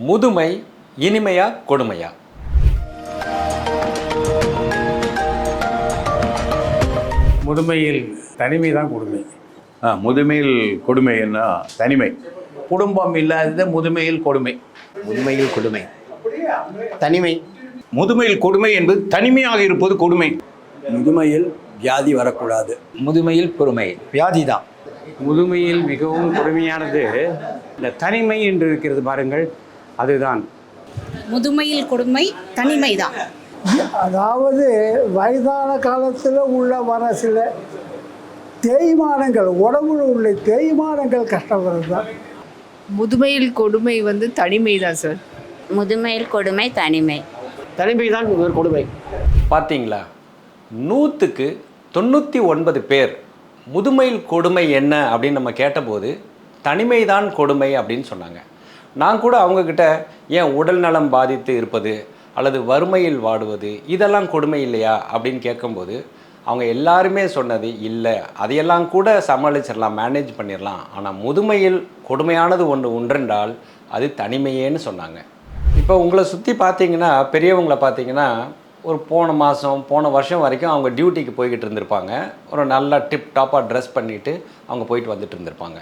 முதுமை இனிமையா கொடுமையா? முதுமையில் தனிமை தான் கொடுமை. ஆ, முதுமையில் கொடுமை என்ன? தனிமை. குடும்பம் இல்லாதது முதுமையில் கொடுமை. முதுமையில் கொடுமை. தனிமை. முதுமையில் கொடுமை என்பது தனிமையாக இருப்பது கொடுமை. முதுமையில் வியாதி வரக்கூடாது. முதுமையில் பொறுமை. வியாதி தான். முதுமையில் மிகவும் கொடுமையானது. இந்த தனிமை என்று இருக்கிறது பாருங்கள். அதுதான். முதுமையில் கொடுமை தனிமை தான் அதாவது வயதான காலத்தில் உள்ள வர சில தேய்மானங்கள் உடம்புல உள்ள தேய்மானங்கள் கஷ்டப்படுறது தான் முதுமையில் கொடுமை வந்து தனிமை தான் சார்? முதுமையில் கொடுமை தனிமை. தனிமை தான் ஒரு கொடுமை. பார்த்தீங்களா நூற்றுக்கு தொண்ணூற்றி ஒன்பது பேர் முதுமையில் கொடுமை என்ன அப்படின்னு நம்ம கேட்டபோது தனிமைதான் கொடுமை அப்படின்னு சொன்னாங்க. நான் கூட அவங்கக்கிட்ட ஏன் உடல் நலம் பாதித்து இருப்பது அல்லது வறுமையில் வாடுவது இதெல்லாம் கொடுமை இல்லையா? அப்படின்னு கேட்கும்போது அவங்க எல்லாருமே சொன்னது இல்லை அதையெல்லாம் கூட சமாளிச்சிடலாம் மேனேஜ் பண்ணிடலாம். ஆனால் முதுமையில் கொடுமையானது ஒன்று உண்டென்றால் அது தனிமையேன்னு சொன்னாங்க. இப்போ உங்களை சுற்றி பார்த்தீங்கன்னா பெரியவங்களை பார்த்தீங்கன்னா ஒரு போன மாதம் போன வருஷம் வரைக்கும் அவங்க டியூட்டிக்கு போய்கிட்டு இருந்திருப்பாங்க. ஒரு நல்லா டிப் டாப்பாக ட்ரெஸ் பண்ணிவிட்டு அவங்க போயிட்டு வந்துட்டு இருந்திருப்பாங்க.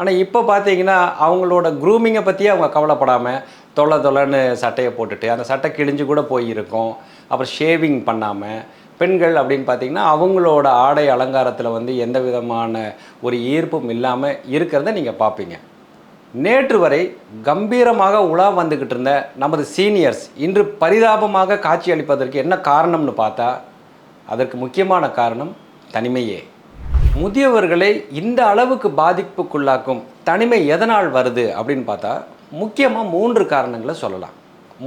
ஆனால் இப்போ பார்த்தீங்கன்னா அவங்களோட க்ரூமிங்கை பற்றியே அவங்க கவலைப்படாமல் தொலை தொலைன்னு சட்டையை போட்டுட்டு அந்த சட்டை கிழிஞ்சு கூட போயிருக்கும். அப்புறம் ஷேவிங் பண்ணாமல் பெண்கள் அப்படின்னு பார்த்தீங்கன்னா அவங்களோட ஆடை அலங்காரத்தில் வந்து எந்த விதமான ஒரு ஈர்ப்பும் இல்லாமல் இருக்கிறத நீங்கள் பார்ப்பீங்க நேற்று வரை கம்பீரமாக உலா வந்துக்கிட்டு இருந்த நமது சீனியர்ஸ் இன்று பரிதாபமாக காட்சியளிப்பதற்கு என்ன காரணம்னு பார்த்தா அதற்கு முக்கியமான காரணம் தனிமையே. முதியவர்களை இந்த அளவுக்கு பாதிப்புக்குள்ளாக்கும் தனிமை எதனால் வருது அப்படின்னு பார்த்தா முக்கியமாக மூன்று காரணங்களை சொல்லலாம்.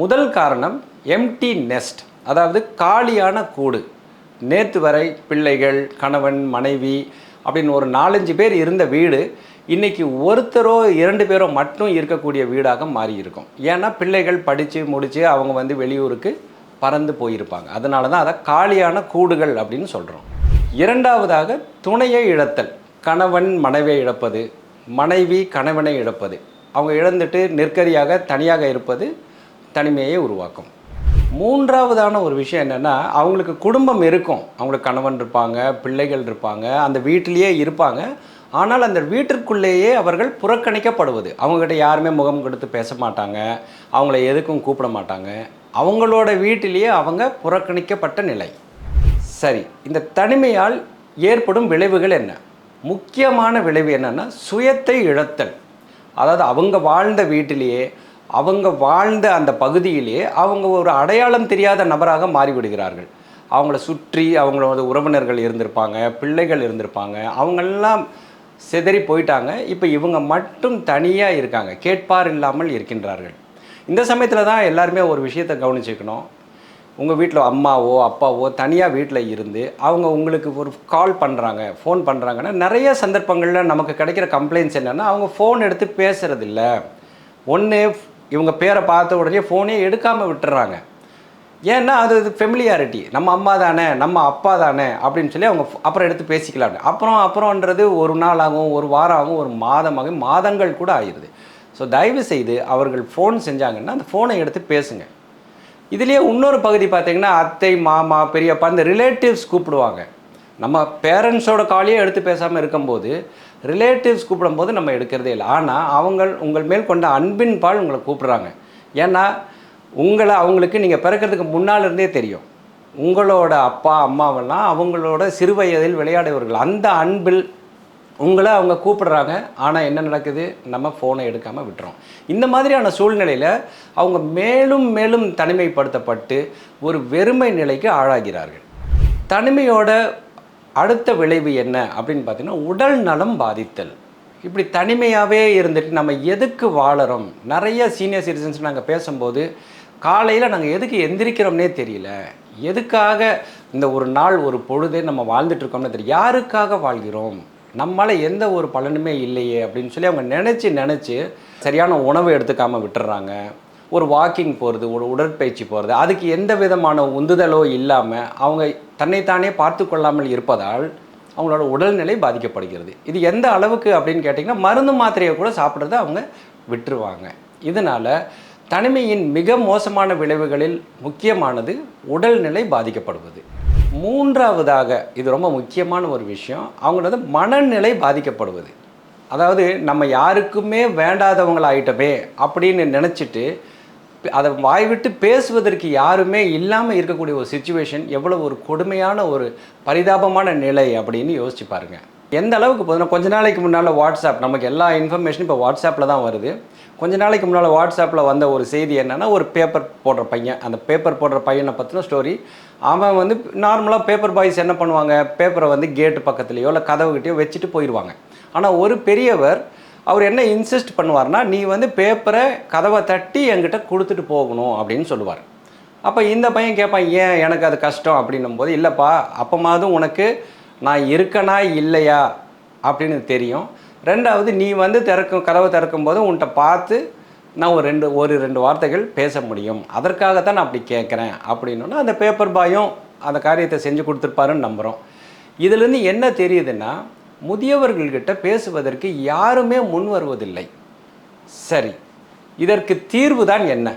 முதல் காரணம் எம்டி நெஸ்ட் அதாவது காலியான கூடு. நேற்று வரை பிள்ளைகள் கணவன் மனைவி அப்படின்னு ஒரு நாலஞ்சு பேர் இருந்த வீடு இன்றைக்கி ஒருத்தரோ இரண்டு பேரோ மட்டும் இருக்கக்கூடிய வீடாக மாறி இருக்கும் ஏன்னா பிள்ளைகள் படித்து முடித்து அவங்க வந்து வெளியூருக்கு பறந்து போயிருப்பாங்க. அதனால தான் அதை காலியான கூடுகள் அப்படின்னு சொல்கிறோம் இரண்டாவதாக துணையை இழத்தல். கணவன் மனைவியை இழப்பது மனைவி கணவனை இழப்பது. அவங்க இழந்துட்டு நெற்கரியாக தனியாக இருப்பது தனிமையை உருவாக்கும். மூன்றாவதான ஒரு விஷயம் என்னென்னா அவங்களுக்கு குடும்பம் இருக்கும். அவங்களுக்கு கணவன் இருப்பாங்க பிள்ளைகள் இருப்பாங்க அந்த வீட்டிலேயே இருப்பாங்க. ஆனால் அந்த வீட்டிற்குள்ளேயே அவர்கள் புறக்கணிக்கப்படுவது. அவங்ககிட்ட யாருமே முகம் கொடுத்து பேச மாட்டாங்க. அவங்கள எதுக்கும் கூப்பிட மாட்டாங்க. அவங்களோட வீட்டிலேயே அவங்க புறக்கணிக்கப்பட்ட நிலை. சரி இந்த தனிமையால் ஏற்படும் விளைவுகள் என்ன? முக்கியமான விளைவு என்னன்னா சுயத்தை இழத்தல். அதாவது அவங்க வாழ்ந்த வீட்டிலேயே அவங்க வாழ்ந்த அந்த பகுதியிலேயே அவங்க ஒரு அடையாளம் தெரியாத நபராக மாறிவிடுகிறார்கள். அவங்கள சுற்றி அவங்களோட உறவினர்கள் இருந்திருப்பாங்க பிள்ளைகள் இருந்திருப்பாங்க அவங்கெல்லாம் சிதறி போயிட்டாங்க. இப்போ இவங்க மட்டும் தனியாக இருக்காங்க கேட்பார் இல்லாமல் இருக்கின்றார்கள். இந்த சமயத்தில் தான் எல்லாருமே ஒரு விஷயத்தை கவனிச்சுக்கணும். உங்கள் வீட்டில் அம்மாவோ அப்பாவோ தனியாக வீட்டில் இருந்து அவங்க உங்களுக்கு ஒரு கால் பண்ணுறாங்க ஃபோன் பண்ணுறாங்கன்னா நிறைய சந்தர்ப்பங்களில் நமக்கு கிடைக்கிற கம்ப்ளைண்ட்ஸ் என்னென்னா அவங்க ஃபோன் எடுத்து பேசுகிறதில்ல ஒன்று இவங்க பேரை பார்த்த உடனே ஃபோனே எடுக்காமல் விட்டுறாங்க. ஏன்னா அது இது ஃபெமிலியாரிட்டி நம்ம அம்மா தானே நம்ம அப்பா தானே அப்படின்னு சொல்லி அவங்க அப்புறம் எடுத்து பேசிக்கலாம் அப்புறம் அப்புறம்ன்றது ஒரு நாள் ஆகும் ஒரு வாரம் ஆகும் ஒரு மாதம் ஆகும் மாதங்கள் கூட ஆயிடுது. ஸோ தயவு செய்து அவர்கள் ஃபோன் செஞ்சாங்கன்னா அந்த ஃபோனை எடுத்து பேசுங்கள் இதுலேயே இன்னொரு பகுதி பார்த்திங்கன்னா அத்தை மாமா பெரியப்பா இந்த ரிலேட்டிவ்ஸ் கூப்பிடுவாங்க. நம்ம பேரண்ட்ஸோட காலையே எடுத்து பேசாமல் இருக்கும்போது ரிலேட்டிவ்ஸ் கூப்பிடும்போது நம்ம எடுக்கிறதே இல்லை. ஆனால் அவங்க உங்கள் மேல் கொண்ட அன்பின் பால் உங்களை கூப்பிட்றாங்க. ஏன்னா உங்களை அவங்களுக்கு நீங்கள் பிறக்கிறதுக்கு முன்னால் இருந்தே தெரியும். உங்களோட அப்பா அம்மாவெல்லாம் அவங்களோட சிறு வயதில் விளையாடியவர்கள். அந்த அன்பில் உங்களை அவங்க கூப்பிடுறாங்க ஆனால் என்ன நடக்குது? நம்ம ஃபோனை எடுக்காமல் விட்டுறோம். இந்த மாதிரியான சூழ்நிலையில் அவங்க மேலும் மேலும் தனிமைப்படுத்தப்பட்டு ஒரு வெறுமை நிலைக்கு ஆளாகிறார்கள். தனிமையோட அடுத்த விளைவு என்ன அப்படின்னு பார்த்தீங்கன்னா உடல் நலம் பாதித்தல். இப்படி தனிமையாகவே இருந்துட்டு நம்ம எதுக்கு வாழறோம்? நிறைய சீனியர் சிட்டிசன்ஸ் நாங்கள் பேசும்போது காலையில் நாங்கள் எதுக்கு எந்திரிக்கிறோம்னே தெரியல. எதுக்காக இந்த ஒரு நாள் ஒரு பொழுதே நம்ம வாழ்ந்துட்டு இருக்கோம்னு தெரியும் யாருக்காக வாழ்கிறோம்? நம்மளால் எந்த ஒரு பலனுமே இல்லையே அப்படின்னு சொல்லி அவங்க நினச்சி நினச்சி சரியான உணவு எடுத்துக்காமல் விட்டுறாங்க. ஒரு வாக்கிங் போகிறது ஒரு உடற்பயிற்சி போகிறது அதுக்கு எந்த விதமான உந்துதலோ இல்லாமல் அவங்க தன்னைத்தானே பார்த்து கொள்ளாமல் இருப்பதால் அவங்களோட உடல்நிலை பாதிக்கப்படுகிறது. இது எந்த அளவுக்கு அப்படின்னு கேட்டிங்கன்னா மருந்து மாத்திரையை கூட சாப்பிட்றத அவங்க விட்டுருவாங்க. இதனால் தனிமையின் மிக மோசமான விளைவுகளில் முக்கியமானது உடல்நிலை பாதிக்கப்படுவது. மூன்றாவதாக இது ரொம்ப முக்கியமான ஒரு விஷயம் அவங்களது மனநிலை பாதிக்கப்படுவது. அதாவது நம்ம யாருக்குமே வேண்டாதவங்களாயிட்டமே அப்படின்னு நினச்சிட்டு அதை வாய்விட்டு பேசுவதற்கு யாருமே இல்லாமல் இருக்கக்கூடிய ஒரு சுச்சுவேஷன் எவ்வளோ ஒரு கொடுமையான ஒரு பரிதாபமான நிலை அப்படின்னு யோசிச்சு பாருங்கள் எந்த அளவுக்கு போதுன்னா கொஞ்ச நாளைக்கு முன்னால் வாட்ஸ்அப் நமக்கு எல்லா இன்ஃபர்மேஷனும் இப்போ வாட்ஸ்அப்பில் தான் வருது. கொஞ்ச நாளைக்கு முன்னால் வாட்ஸ்அப்பில் வந்த ஒரு செய்தி என்னென்னா ஒரு பேப்பர் போடுற பையன். அந்த பேப்பர் போடுற பையனை பற்றின ஸ்டோரி அவன் வந்து நார்மலாக பேப்பர் பாய்ஸ் என்ன பண்ணுவாங்க? பேப்பரை வந்து கேட்டு பக்கத்துலேயோ இல்லை கதவுகிட்டயோ வச்சுட்டு போயிடுவாங்க ஆனால் ஒரு பெரியவர் அவர் என்ன இன்சிஸ்ட் பண்ணுவார்னா நீ வந்து பேப்பரை கதவை தட்டி என்கிட்ட கொடுத்துட்டு போகணும் அப்படின்னு சொல்லுவார். அப்போ இந்த பையன் கேட்பான் ஏன் எனக்கு அது கஷ்டம்? அப்படின்னும் போது இல்லைப்பா அப்போமாவது உனக்கு நான் இருக்கனா இல்லையா? அப்படின்னு தெரியும். ரெண்டாவது நீ வந்து திறக்கும் கதவை திறக்கும் போது உன்கிட்ட பார்த்து நான் ஒரு ரெண்டு ஒரு ரெண்டு வார்த்தைகள் பேச முடியும். அதற்காகத்தான் நான் அப்படி கேட்குறேன் அப்படின்னா அந்த பேப்பர் பாயும் அந்த காரியத்தை செஞ்சு கொடுத்துருப்பாருன்னு நம்புகிறோம் இதுலேருந்து என்ன தெரியுதுன்னா முதியவர்கள்கிட்ட பேசுவதற்கு யாருமே முன் வருவதில்லை. சரி இதற்கு தீர்வு தான் என்ன?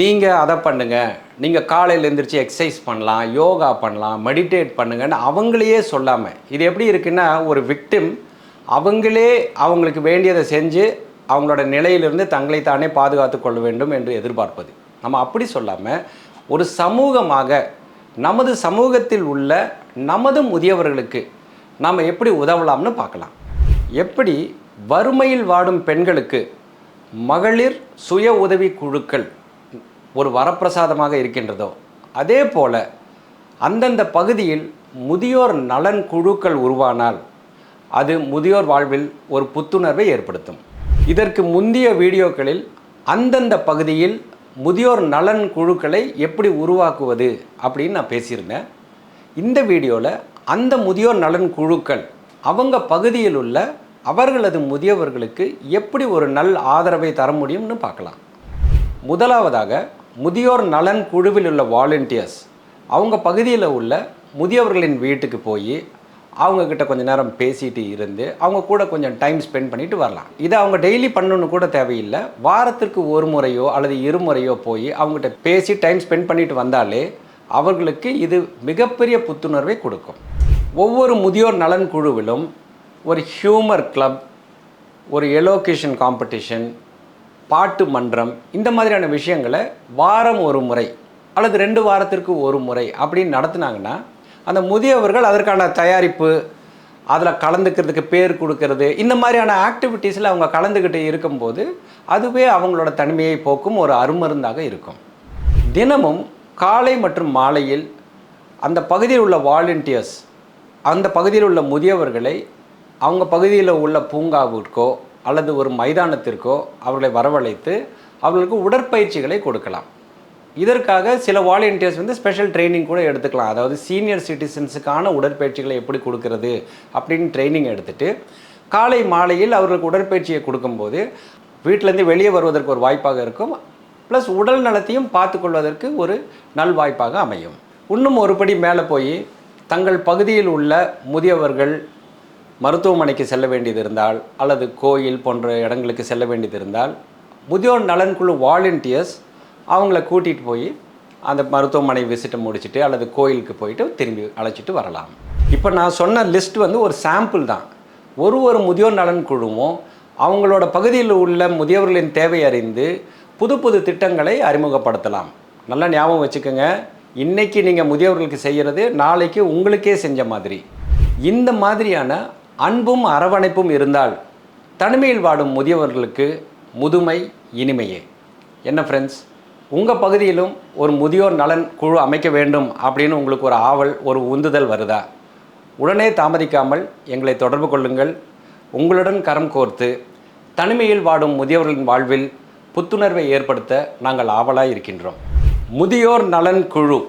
நீங்கள் அதை பண்ணுங்கள் நீங்கள் காலையில் எழுந்திரிச்சு எக்ஸசைஸ் பண்ணலாம் யோகா பண்ணலாம் மெடிடேட் பண்ணுங்கன்னு அவங்களையே சொல்லாமல் இது எப்படி இருக்குன்னா ஒரு விக்டிம் அவங்களே அவங்களுக்கு வேண்டியதை செஞ்சு அவங்களோட நிலையிலிருந்து தங்களை தானே பாதுகாத்து கொள்ள வேண்டும் என்று எதிர்பார்ப்பது. நம்ம அப்படி சொல்லாமல் ஒரு சமூகமாக நமது சமூகத்தில் உள்ள நமது முதியவர்களுக்கு நாம் எப்படி உதவலாம்னு பார்க்கலாம். எப்படி வறுமையில் வாடும் பெண்களுக்கு மகளிர் சுய உதவி குழுக்கள் ஒரு வரப்பிரசாதமாக இருக்கின்றதோ அதே போல அந்தந்த பகுதியில் முதியோர் நலன் குழுக்கள் உருவானால் அது முதியோர் வாழ்வில் ஒரு புத்துணர்வை ஏற்படுத்தும். இதற்கு முந்தைய வீடியோக்களில் அந்தந்த பகுதியில் முதியோர் நலன் குழுக்களை எப்படி உருவாக்குவது அப்படின்னு நான் பேசியிருந்தேன். இந்த வீடியோவில் அந்த முதியோர் நலன் குழுக்கள் அவங்க பகுதியில் உள்ள அவர்களது முதியவர்களுக்கு எப்படி ஒரு நல் ஆதரவை தர முடியும்னு பார்க்கலாம். முதலாவதாக முதியோர் நலன் குழுவில் உள்ள வாலண்டியர்ஸ் அவங்க பகுதியில் உள்ள முதியவர்களின் வீட்டுக்கு போய் அவங்கக்கிட்ட கொஞ்சம் நேரம் பேசிட்டு இருந்து அவங்க கூட கொஞ்சம் டைம் ஸ்பெண்ட் பண்ணிட்டு வரலாம். இதை அவங்க டெய்லி பண்ணணும்னு கூட தேவையில்லை. வாரத்திற்கு ஒரு முறையோ அல்லது இருமுறையோ போய் அவங்ககிட்ட பேசி டைம் ஸ்பெண்ட் பண்ணிட்டு வந்தாலே அவர்களுக்கு இது மிகப்பெரிய புத்துணர்வை கொடுக்கும். ஒவ்வொரு முதியோர் நலன் குழுவிலும் ஒரு ஹியூமர் கிளப் ஒரு எலோகேஷன் காம்படிஷன் பாட்டு மன்றம் இந்த மாதிரியான விஷயங்களை வாரம் ஒரு முறை அல்லது ரெண்டு வாரத்திற்கு ஒரு முறை அப்படின்னு நடத்துனாங்கன்னா அந்த முதியவர்கள் அதற்கான தயாரிப்பு அதில் கலந்துக்கிறதுக்கு பேர் கொடுக்கறது இந்த மாதிரியான ஆக்டிவிட்டீஸில் அவங்க கலந்துக்கிட்டு இருக்கும்போது அதுவே அவங்களோட தனிமையை போக்கும் ஒரு அருமருந்தாக இருக்கும். தினமும் காலை மற்றும் மாலையில் அந்த பகுதியில் உள்ள வாலண்டியர்ஸ் அந்த பகுதியில் உள்ள முதியவர்களை அவங்க பகுதியில் உள்ள பூங்காவிற்கோ அல்லது ஒரு மைதானத்திற்கோ அவர்களை வரவழைத்து அவர்களுக்கு உடற்பயிற்சிகளை கொடுக்கலாம். இதற்காக சில வாலண்டியர்ஸ் வந்து ஸ்பெஷல் ட்ரைனிங் கூட எடுத்துக்கலாம். அதாவது சீனியர் சிட்டிசன்ஸுக்கான உடற்பயிற்சிகளை எப்படி கொடுக்கறது அப்படின்னு ட்ரைனிங் எடுத்துட்டு காலை மாலையில் அவர்களுக்கு உடற்பயிற்சியை கொடுக்கும்போது வீட்டிலேருந்து வெளியே வருவதற்கு ஒரு வாய்ப்பாக இருக்கும். ப்ளஸ் உடல் நலத்தையும் பார்த்துக்கொள்வதற்கு ஒரு நல்வாய்ப்பாக அமையும். இன்னும் ஒருபடி மேலே போய் தங்கள் பகுதியில் உள்ள முதியவர்கள் மருத்துவமனைக்கு செல்ல வேண்டியது இருந்தால் அல்லது கோயில் போன்ற இடங்களுக்கு செல்ல வேண்டியது இருந்தால் முதியோர் நலன்குழு வாலண்டியர்ஸ் அவங்கள கூட்டிகிட்டு போய் அந்த மருத்துவமனை விசிட்டை முடிச்சுட்டு அல்லது கோயிலுக்கு போயிட்டு திரும்பி அழைச்சிட்டு வரலாம். இப்போ நான் சொன்ன லிஸ்ட் வந்து ஒரு சாம்பிள் தான். ஒரு ஒரு முதியோர் நலன் குழுவும் அவங்களோட பகுதியில் உள்ள முதியவர்களின் தேவை அறிந்து புது புது திட்டங்களை அறிமுகப்படுத்தலாம். நல்லா ஞாபகம் வச்சுக்கோங்க. இன்றைக்கி நீங்கள் முதியவர்களுக்கு செய்கிறது நாளைக்கு உங்களுக்கே செஞ்ச மாதிரி. இந்த மாதிரியான அன்பும் அரவணைப்பும் இருந்தால் தனிமையில் வாடும் முதியவர்களுக்கு முதுமை இனிமையே. என்ன ஃப்ரெண்ட்ஸ் உங்கள் பகுதியிலும் ஒரு முதியோர் நலன் குழு அமைக்க வேண்டும் அப்படின்னு உங்களுக்கு ஒரு ஆவல் ஒரு உந்துதல் வருதா? உடனே தாமதிக்காமல் எங்களை தொடர்பு கொள்ளுங்கள். உங்களுடன் கரம் கோர்த்து தனிமையில் வாடும் முதியவர்களின் வாழ்வில் புத்துணர்வை ஏற்படுத்த நாங்கள் ஆவலாக இருக்கின்றோம். முதியோர் நலன் குழு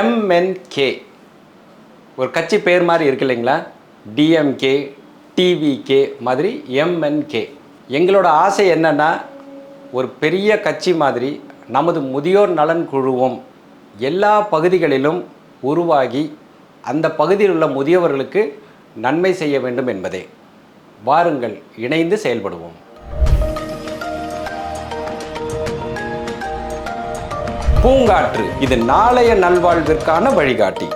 எம்என்கே ஒரு கட்சி பேர் மாதிரி இருக்கு இல்லைங்களா? டிஎம்கே டிவிகே மாதிரி எம்என்கே எங்களோட ஆசை என்னென்னா ஒரு பெரிய கட்சி மாதிரி நமது முதியோர் நலன் குழுவும் எல்லா பகுதிகளிலும் உருவாகி அந்த பகுதியில் உள்ள முதியவர்களுக்கு நன்மை செய்ய வேண்டும் என்பதே. வாருங்கள் இணைந்து செயல்படுவோம். பூங்காற்று இது நாளைய நல்வாழ்விற்கான வழிகாட்டி.